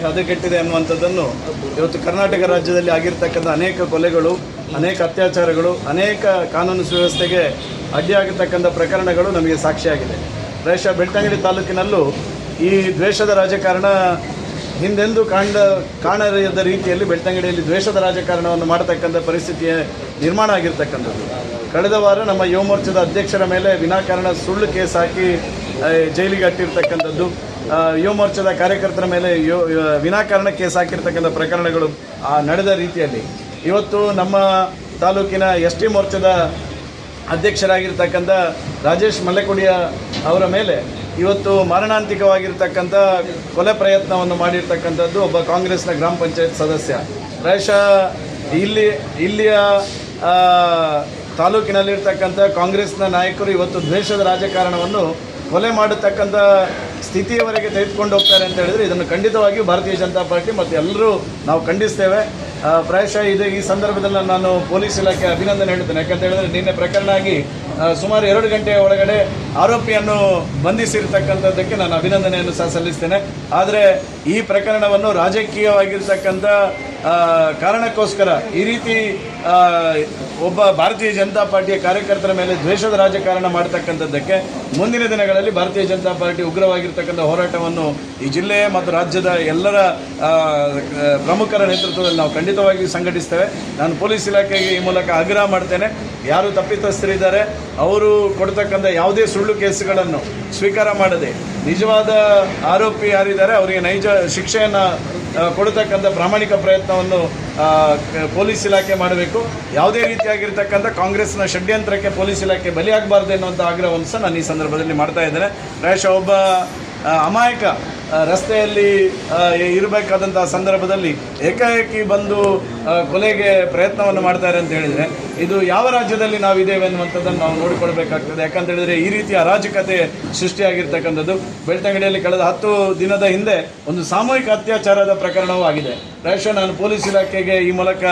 ಹದಗೆಟ್ಟಿದೆ ಅನ್ನುವಂಥದ್ದನ್ನು ಇವತ್ತು ಕರ್ನಾಟಕ ರಾಜ್ಯದಲ್ಲಿ ಆಗಿರ್ತಕ್ಕಂಥ ಅನೇಕ ಕೊಲೆಗಳು, ಅನೇಕ ಅತ್ಯಾಚಾರಗಳು, ಅನೇಕ ಕಾನೂನು ಸುವ್ಯವಸ್ಥೆಗೆ ಅಡ್ಡಿಯಾಗಿರ್ತಕ್ಕಂಥ ಪ್ರಕರಣಗಳು ನಮಗೆ ಸಾಕ್ಷಿಯಾಗಿದೆ. ಪ್ರಾಯಶಃ ಬೆಳ್ತಂಗಡಿ ತಾಲೂಕಿನಲ್ಲೂ ಈ ದ್ವೇಷದ ರಾಜಕಾರಣ ಹಿಂದೆಂದೂ ಕಾಂಡ ಕಾಣದ ರೀತಿಯಲ್ಲಿ ಬೆಳ್ತಂಗಡಿಯಲ್ಲಿ ದ್ವೇಷದ ರಾಜಕಾರಣವನ್ನು ಮಾಡತಕ್ಕಂಥ ಪರಿಸ್ಥಿತಿಯ ನಿರ್ಮಾಣ ಆಗಿರ್ತಕ್ಕಂಥದ್ದು. ಕಳೆದ ವಾರ ನಮ್ಮ ಯುವ ಮೋರ್ಚಾದ ಅಧ್ಯಕ್ಷರ ಮೇಲೆ ವಿನಾಕಾರಣ ಸುಳ್ಳು ಕೇಸ್ ಹಾಕಿ ಜೈಲಿಗೆ ಅಟ್ಟಿರ್ತಕ್ಕಂಥದ್ದು. ಯುವ ಮೋರ್ಚಾದ ಕಾರ್ಯಕರ್ತರ ಮೇಲೆ ಯೋ ವಿನಾಕಾರಣ ಕೇಸ್ ಹಾಕಿರ್ತಕ್ಕಂಥ ಪ್ರಕರಣಗಳು ನಡೆದ ರೀತಿಯಲ್ಲಿ. ಇವತ್ತು ನಮ್ಮ ತಾಲೂಕಿನ ಎಸ್ ಟಿ ಮೋರ್ಚಾದ ಅಧ್ಯಕ್ಷರಾಗಿರ್ತಕ್ಕಂಥ ರಾಜೇಶ್ ಮಲ್ಲೆಕುಡಿಯ ಅವರ ಮೇಲೆ ಇವತ್ತು ಮಾರಣಾಂತಿಕವಾಗಿರ್ತಕ್ಕಂಥ ಕೊಲೆ ಪ್ರಯತ್ನವನ್ನು ಮಾಡಿರ್ತಕ್ಕಂಥದ್ದು ಒಬ್ಬ ಕಾಂಗ್ರೆಸ್ನ ಗ್ರಾಮ ಪಂಚಾಯತ್ ಸದಸ್ಯ. ಪ್ರಾಯಶಃ ಇಲ್ಲಿ, ಇಲ್ಲಿಯ ತಾಲೂಕಿನಲ್ಲಿರ್ತಕ್ಕಂಥ ಕಾಂಗ್ರೆಸ್ನ ನಾಯಕರು ಇವತ್ತು ದ್ವೇಷದ ರಾಜಕಾರಣವನ್ನು ಕೊಲೆ ಮಾಡತಕ್ಕಂಥ ಸ್ಥಿತಿಯವರೆಗೆ ತೆಗೆದುಕೊಂಡು ಹೋಗ್ತಾರೆ ಅಂತ ಹೇಳಿದ್ರೆ ಇದನ್ನು ಖಂಡಿತವಾಗಿಯೂ ಭಾರತೀಯ ಜನತಾ ಪಾರ್ಟಿ ಮತ್ತು ಎಲ್ಲರೂ ನಾವು ಖಂಡಿಸ್ತೇವೆ. ಪ್ರಾಯಶಃ ಇದು ಈ ಸಂದರ್ಭದಲ್ಲಿ ನಾನು ಪೊಲೀಸ್ ಇಲಾಖೆ ಅಭಿನಂದನೆ ಹೇಳ್ತೇನೆ. ಯಾಕಂತ ಹೇಳಿದ್ರೆ ನಿನ್ನೆ ಪ್ರಕರಣ ಆಗಿ ಸುಮಾರು ಎರಡು ಗಂಟೆಯ ಒಳಗಡೆ ಆರೋಪಿಯನ್ನು ಬಂಧಿಸಿರ್ತಕ್ಕಂಥದ್ದಕ್ಕೆ ನಾನು ಅಭಿನಂದನೆಯನ್ನು ಸಹ ಸಲ್ಲಿಸ್ತೇನೆ. ಆದರೆ ಈ ಪ್ರಕರಣವನ್ನು ರಾಜಕೀಯವಾಗಿರ್ತಕ್ಕಂಥ ಕಾರಣಕ್ಕೋಸ್ಕರ ಈ ರೀತಿ ಒಬ್ಬ ಭಾರತೀಯ ಜನತಾ ಪಾರ್ಟಿಯ ಕಾರ್ಯಕರ್ತರ ಮೇಲೆ ದ್ವೇಷದ ರಾಜಕಾರಣ ಮಾಡತಕ್ಕಂಥದ್ದಕ್ಕೆ ಮುಂದಿನ ದಿನಗಳಲ್ಲಿ ಭಾರತೀಯ ಜನತಾ ಪಾರ್ಟಿ ಉಗ್ರವಾಗಿರ್ತಕ್ಕಂಥ ಹೋರಾಟವನ್ನು ಈ ಜಿಲ್ಲೆ ಮತ್ತು ರಾಜ್ಯದ ಎಲ್ಲರ ಪ್ರಮುಖರ ನೇತೃತ್ವದಲ್ಲಿ ನಾವು ಖಂಡಿತವಾಗಿ ಸಂಘಟಿಸ್ತೇವೆ. ನಾನು ಪೊಲೀಸ್ ಇಲಾಖೆಗೆ ಈ ಮೂಲಕ ಆಗ್ರಹ ಮಾಡ್ತೇನೆ. ಯಾರು ತಪ್ಪಿತಸ್ಥರಿದ್ದಾರೆ ಅವರು ಕೊಡ್ತಕ್ಕಂಥ ಯಾವುದೇ ಸುಳ್ಳು ಕೇಸುಗಳನ್ನು ಸ್ವೀಕಾರ ಮಾಡದೆ ನಿಜವಾದ ಆರೋಪಿ ಯಾರಿದ್ದಾರೆ, ಅವರಿಗೆ ನೈಜ ಶಿಕ್ಷೆಯನ್ನು ಕೊಡತಕ್ಕಂಥ ಪ್ರಾಮಾಣಿಕ ಪ್ರಯತ್ನವನ್ನು ಪೊಲೀಸ್ ಇಲಾಖೆ ಮಾಡಬೇಕು. ಯಾವುದೇ ರೀತಿಯಾಗಿರ್ತಕ್ಕಂಥ ಕಾಂಗ್ರೆಸ್ನ ಷಡ್ಯಂತ್ರಕ್ಕೆ ಪೊಲೀಸ್ ಇಲಾಖೆ ಬಲಿಯಾಗಬಾರ್ದು ಎನ್ನುವಂಥ ಆಗ್ರಹವನ್ನು ಸಹ ನಾನು ಈ ಸಂದರ್ಭದಲ್ಲಿ ಮಾಡ್ತಾ ಇದ್ದೇನೆ. ಪ್ರಾಯಶಃ ಒಬ್ಬ ಅಮಾಯಕ ರಸ್ತೆಯಲ್ಲಿ ಇರಬೇಕಾದಂಥ ಸಂದರ್ಭದಲ್ಲಿ ಏಕಾಏಕಿ ಬಂದು ಕೊಲೆಗೆ ಪ್ರಯತ್ನವನ್ನು ಮಾಡ್ತಾರೆ ಅಂತ ಹೇಳಿದರೆ, ಇದು ಯಾವ ರಾಜ್ಯದಲ್ಲಿ ನಾವು ಇದ್ದೇವೆ ಅನ್ನುವಂಥದ್ದನ್ನು ನಾವು ನೋಡಿಕೊಳ್ಬೇಕಾಗ್ತದೆ. ಯಾಕಂತ ಹೇಳಿದರೆ ಈ ರೀತಿಯ ಅರಾಜಕತೆ ಸೃಷ್ಟಿಯಾಗಿರ್ತಕ್ಕಂಥದ್ದು ಬೆಳ್ತಂಗಡಿಯಲ್ಲಿ ಕಳೆದ ಹತ್ತು ದಿನದ ಹಿಂದೆ ಒಂದು ಸಾಮೂಹಿಕ ಅತ್ಯಾಚಾರದ ಪ್ರಕರಣವೂ ಆಗಿದೆ. ಪ್ರಾಯಶಃ ನಾನು ಪೊಲೀಸ್ ಇಲಾಖೆಗೆ ಈ ಮೂಲಕ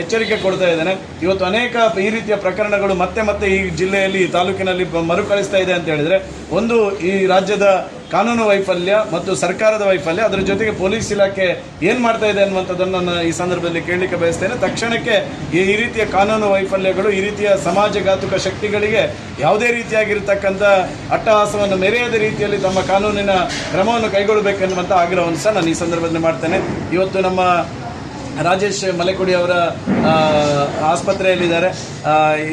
ಎಚ್ಚರಿಕೆ ಕೊಡ್ತಾ ಇದ್ದೇನೆ. ಇವತ್ತು ಅನೇಕ ಈ ರೀತಿಯ ಪ್ರಕರಣಗಳು ಮತ್ತೆ ಮತ್ತೆ ಈ ಜಿಲ್ಲೆಯಲ್ಲಿ ತಾಲೂಕಿನಲ್ಲಿ ಮರುಕಳಿಸ್ತಾ ಇದೆ ಅಂತ ಹೇಳಿದರೆ, ಒಂದು ಈ ರಾಜ್ಯದ ಕಾನೂನು ವೈಫಲ್ಯ ಮತ್ತು ಸರ್ಕಾರದ ವೈಫಲ್ಯ, ಅದರ ಜೊತೆಗೆ ಪೊಲೀಸ್ ಇಲಾಖೆ ಏನು ಮಾಡ್ತಾ ಇದೆ ಅನ್ನುವಂಥದ್ದನ್ನು ನಾನು ಈ ಸಂದರ್ಭದಲ್ಲಿ ಕೇಳಲಿಕ್ಕೆ ಬಯಸ್ತೇನೆ. ತಕ್ಷಣಕ್ಕೆ ಈ ರೀತಿಯ ಕಾನೂನು ವೈಫಲ್ಯಗಳು, ಈ ರೀತಿಯ ಸಮಾಜಘಾತುಕ ಶಕ್ತಿಗಳಿಗೆ ಯಾವುದೇ ರೀತಿಯಾಗಿರ್ತಕ್ಕಂಥ ಅಟ್ಟಹಾಸವನ್ನು ಮೆರೆಯದ ರೀತಿಯಲ್ಲಿ ತಮ್ಮ ಕಾನೂನಿನ ಕ್ರಮವನ್ನು ಕೈಗೊಳ್ಳಬೇಕೆನ್ನುವಂಥ ಆಗ್ರಹವನ್ನು ಸಹ ನಾನು ಈ ಸಂದರ್ಭದಲ್ಲಿ ಮಾಡ್ತೇನೆ. ಇವತ್ತು ನಮ್ಮ ರಾಜೇಶ್ ಮಲೆಕುಡಿ ಅವರ ಆಸ್ಪತ್ರೆಯಲ್ಲಿದ್ದಾರೆ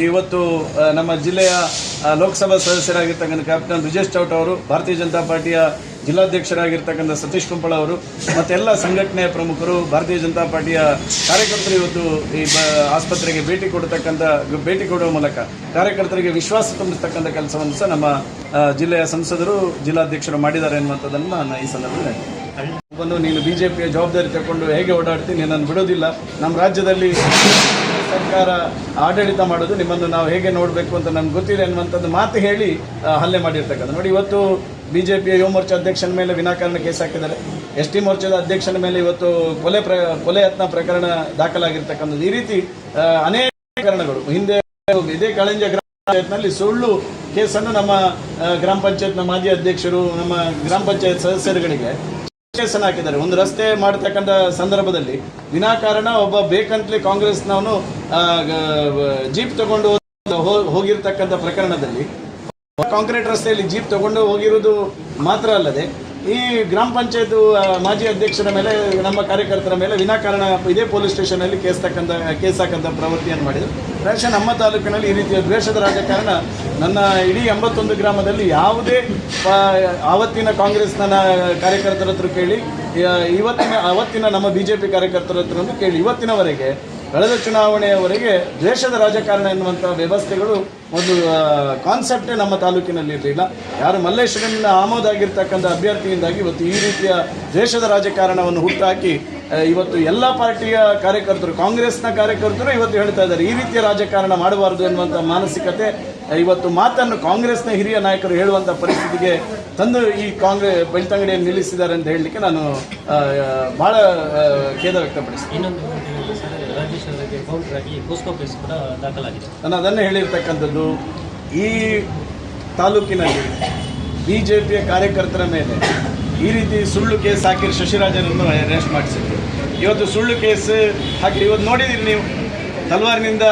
ಇವತ್ತು ನಮ್ಮ ಜಿಲ್ಲೆಯ ಲೋಕಸಭಾ ಸದಸ್ಯರಾಗಿರ್ತಕ್ಕಂಥ ಕ್ಯಾಪ್ಟನ್ ಬ್ರಿಜೇಶ್ ಚೌಟ್ ಅವರು, ಭಾರತೀಯ ಜನತಾ ಪಾರ್ಟಿಯ ಜಿಲ್ಲಾಧ್ಯಕ್ಷರಾಗಿರ್ತಕ್ಕಂಥ ಸತೀಶ್ ಕುಂಪಳ ಅವರು ಮತ್ತೆಲ್ಲ ಸಂಘಟನೆಯ ಪ್ರಮುಖರು, ಭಾರತೀಯ ಜನತಾ ಪಾರ್ಟಿಯ ಕಾರ್ಯಕರ್ತರು ಇವತ್ತು ಈ ಆಸ್ಪತ್ರೆಗೆ ಭೇಟಿ ಕೊಡತಕ್ಕಂಥ, ಭೇಟಿ ಕೊಡುವ ಮೂಲಕ ಕಾರ್ಯಕರ್ತರಿಗೆ ವಿಶ್ವಾಸ ತುಂಬಿಸ್ತಕ್ಕಂಥ ಕೆಲಸವನ್ನು ಸಹ ನಮ್ಮ ಜಿಲ್ಲೆಯ ಸಂಸದರು, ಜಿಲ್ಲಾಧ್ಯಕ್ಷರು ಮಾಡಿದ್ದಾರೆ ಅನ್ನುವಂಥದ್ದನ್ನು ನಾನು ಈ ಸಂದರ್ಭದಲ್ಲಿ. ಬಂದು ನೀನು ಬಿಜೆಪಿಯ ಜವಾಬ್ದಾರಿ ತಗೊಂಡು ಹೇಗೆ ಓಡಾಡ್ತೀನಿ ನಾನು ಬಿಡೋದಿಲ್ಲ. ನಮ್ಮ ರಾಜ್ಯದಲ್ಲಿ ಸರ್ಕಾರ ಆಡಳಿತ ಮಾಡೋದು, ನಿಮ್ಮನ್ನು ನಾವು ಹೇಗೆ ನೋಡಬೇಕು ಅಂತ ನನಗೆ ಗೊತ್ತಿದೆ ಅನ್ನುವಂಥದ್ದು ಮಾತು ಹೇಳಿ ಹಲ್ಲೆ ಮಾಡಿರ್ತಕ್ಕಂಥ ನೋಡಿ, ಇವತ್ತು ಬಿಜೆಪಿಯ ಯುವ ಮೋರ್ಚಾ ಅಧ್ಯಕ್ಷನ ಮೇಲೆ ವಿನಾಕಾರಣ ಕೇಸ್ ಹಾಕಿದ್ದಾರೆ. ಎಸ್ ಟಿ ಮೋರ್ಚಾದ ಅಧ್ಯಕ್ಷನ ಮೇಲೆ ಇವತ್ತು ಕೊಲೆ ಪ್ರ, ಕೊಲೆ ಯತ್ನ ಪ್ರಕರಣ ದಾಖಲಾಗಿರ್ತಕ್ಕಂಥದ್ದು. ಈ ರೀತಿ ಅನೇಕ ಪ್ರಕರಣಗಳು ಹಿಂದೆ ಇದೇ ಕಳಂಜ ಗ್ರಾಮ ಪಂಚಾಯತ್ನಲ್ಲಿ ಸುಳ್ಳು ಕೇಸನ್ನು ನಮ್ಮ ಗ್ರಾಮ ಪಂಚಾಯತ್ನ ಮಾಜಿ ಅಧ್ಯಕ್ಷರು, ನಮ್ಮ ಗ್ರಾಮ ಪಂಚಾಯತ್ ಸದಸ್ಯರುಗಳಿಗೆ ಕೇಸನ್ನು ಹಾಕಿದ್ದಾರೆ. ಒಂದು ರಸ್ತೆ ಮಾಡತಕ್ಕಂಥ ಸಂದರ್ಭದಲ್ಲಿ ವಿನಾಕಾರಣ ಒಬ್ಬ ಬೇಕಂತಲೇ ಕಾಂಗ್ರೆಸ್ನವನು ಜೀಪ್ ತಗೊಂಡು ಹೋಗಿರ್ತಕ್ಕಂಥ ಪ್ರಕರಣದಲ್ಲಿ ಕಾಂಕ್ರೀಟ್ ರಸ್ತೆಯಲ್ಲಿ ಜೀಪ್ ತಗೊಂಡು ಹೋಗಿರುವುದು ಮಾತ್ರ ಅಲ್ಲದೆ ಈ ಗ್ರಾಮ ಪಂಚಾಯತ್ ಮಾಜಿ ಅಧ್ಯಕ್ಷರ ಮೇಲೆ, ನಮ್ಮ ಕಾರ್ಯಕರ್ತರ ಮೇಲೆ ವಿನಾಕಾರಣ ಇದೇ ಪೊಲೀಸ್ ಸ್ಟೇಷನಲ್ಲಿ ಕೇಸ್ ತಕ್ಕಂಥ ಕೇಸ್ ಹಾಕಂಥ ಪ್ರವೃತ್ತಿಯನ್ನು ಮಾಡಿದರು. ಪ್ರಾಯಶಃ ನಮ್ಮ ತಾಲೂಕಿನಲ್ಲಿ ಈ ರೀತಿಯ ದ್ವೇಷದ ರಾಜಕಾರಣ. ನನ್ನ ಇಡೀ ಎಂಬತ್ತೊಂದು ಗ್ರಾಮದಲ್ಲಿ ಯಾವುದೇ ಆವತ್ತಿನ ಕಾಂಗ್ರೆಸ್ನ ಕಾರ್ಯಕರ್ತರ ಹತ್ರ ಕೇಳಿ ಇವತ್ತಿನ, ಅವತ್ತಿನ ನಮ್ಮ ಬಿ ಜೆ ಪಿ ಕಾರ್ಯಕರ್ತರ ಹತ್ರ ಕೇಳಿ, ಇವತ್ತಿನವರೆಗೆ ಕಳೆದ ಚುನಾವಣೆಯವರೆಗೆ ದ್ವೇಷದ ರಾಜಕಾರಣ ಎನ್ನುವಂಥ ವ್ಯವಸ್ಥೆಗಳು ಒಂದು ಕಾನ್ಸೆಪ್ಟೇ ನಮ್ಮ ತಾಲೂಕಿನಲ್ಲಿ ಇರಲಿಲ್ಲ. ಯಾರು ಮಲ್ಲೇಶ್ವರನಿಂದ ಆಮೋದಾಗಿರ್ತಕ್ಕಂಥ ಅಭ್ಯರ್ಥಿಯಿಂದಾಗಿ ಇವತ್ತು ಈ ರೀತಿಯ ದ್ವೇಷದ ರಾಜಕಾರಣವನ್ನು ಹುಟ್ಟುಹಾಕಿ ಆ, ಇವತ್ತು ಎಲ್ಲ ಪಾರ್ಟಿಯ ಕಾರ್ಯಕರ್ತರು ಕಾಂಗ್ರೆಸ್ನ ಕಾರ್ಯಕರ್ತರು ಇವತ್ತು ಹೇಳ್ತಾ ಇದ್ದಾರೆ ಈ ರೀತಿಯ ರಾಜಕಾರಣ ಮಾಡಬಾರದು ಎನ್ನುವಂಥ ಮಾನಸಿಕತೆ ಇವತ್ತು ಮಾತನ್ನು ಕಾಂಗ್ರೆಸ್ನ ಹಿರಿಯ ನಾಯಕರು ಹೇಳುವಂಥ ಪರಿಸ್ಥಿತಿಗೆ ತಂದು ಈ ಕಾಂಗ್ರೆಸ್ ಬೆಳ್ತಂಗಡಿಯನ್ನು ನಿಲ್ಲಿಸಿದ್ದಾರೆ ಅಂತ ಹೇಳಲಿಕ್ಕೆ ನಾನು ಭಾಳ ಖೇದ ವ್ಯಕ್ತಪಡಿಸ್ತೀನಿ. ನಾನು ಅದನ್ನು ಹೇಳಿರ್ತಕ್ಕಂಥದ್ದು ಈ ತಾಲೂಕಿನಲ್ಲಿ ಬಿ ಜೆ ಪಿಯ ಕಾರ್ಯಕರ್ತರ ಮೇಲೆ ಈ ರೀತಿ ಸುಳ್ಳು ಕೇಸ್ ಹಾಕಿ ಶಶಿರಾಜನನ್ನು ಅರೆಸ್ಟ್ ಮಾಡಿಸಿದ್ರು. ಇವತ್ತು ಸುಳ್ಳು ಕೇಸ್, ಹಾಗೆ ಇವತ್ತು ನೋಡಿದಿರಿ ನೀವು, ತಲ್ವಾರ್ನಿಂದ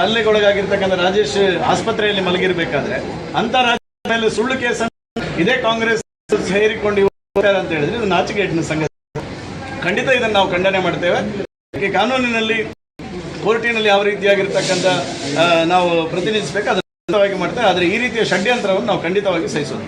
ಹಲ್ಲೆಗೊಳಗಾಗಿರ್ತಕ್ಕಂಥ ರಾಜೇಶ್ ಆಸ್ಪತ್ರೆಯಲ್ಲಿ ಮಲಗಿರಬೇಕಾದ್ರೆ ಅಂತ ರಾಜ್ಯದ ಮೇಲೆ ಸುಳ್ಳು ಕೇಸ್ ಇದೇ ಕಾಂಗ್ರೆಸ್ ಸೇರಿಕೊಂಡು ಅಂತ ಹೇಳಿದ್ರೆ ಇದು ನಾಚಿಕೆಟ್ಟಿನ ಸಂಗತಿ. ಖಂಡಿತ ಇದನ್ನು ನಾವು ಖಂಡನೆ ಮಾಡ್ತೇವೆ. ಕಾನೂನಿನಲ್ಲಿ, ಕೋರ್ಟಿನಲ್ಲಿ ಯಾವ ರೀತಿಯಾಗಿರ್ತಕ್ಕಂಥ ನಾವು ಪ್ರತಿನಿಧಿಸಬೇಕು, ಅದನ್ನು ಮಾಡ್ತೇವೆ. ಆದರೆ ಈ ರೀತಿಯ ಷಡ್ಯಂತ್ರವನ್ನು ನಾವು ಖಂಡಿತವಾಗಿ ಸಹಿಸೋದು